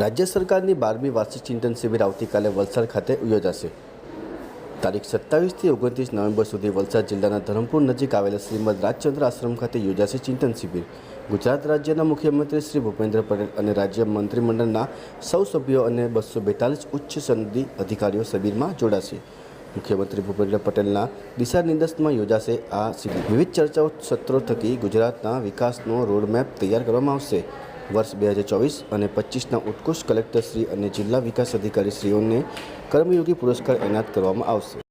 રાજ્ય સરકારની બારમી વાર્ષિક ચિંતન શિબિર આવતીકાલે વલસાડ ખાતે યોજાશે. તારીખ સત્તાવીસથી ઓગણત્રીસ નવેમ્બર સુધી વલસાડ જિલ્લાના ધરમપુર નજીક આવેલા શ્રીમદ રાજચંદ્ર આશ્રમ ખાતે યોજાશે ચિંતન શિબિર. ગુજરાત રાજ્યના મુખ્યમંત્રી શ્રી ભૂપેન્દ્ર પટેલ અને રાજ્ય મંત્રીમંડળના સૌ સભ્યો અને બસો બેતાલીસ ઉચ્ચ સનદી અધિકારીઓ શિબિરમાં જોડાશે. મુખ્યમંત્રી ભૂપેન્દ્ર પટેલના દિશા નિર્દેશમાં યોજાશે આ શિબિર. વિવિધ ચર્ચાઓ, સત્રો થકી ગુજરાતના વિકાસનો રોડમેપ તૈયાર કરવામાં આવશે. વર્ષ બે હજાર ચોવીસ અને પચીસના ઉત્કૃષ્ટ કલેક્ટરશ્રી અને જિલ્લા વિકાસ અધિકારીશ્રીઓને કર્મયોગી પુરસ્કાર એનાયત કરવામાં આવશે.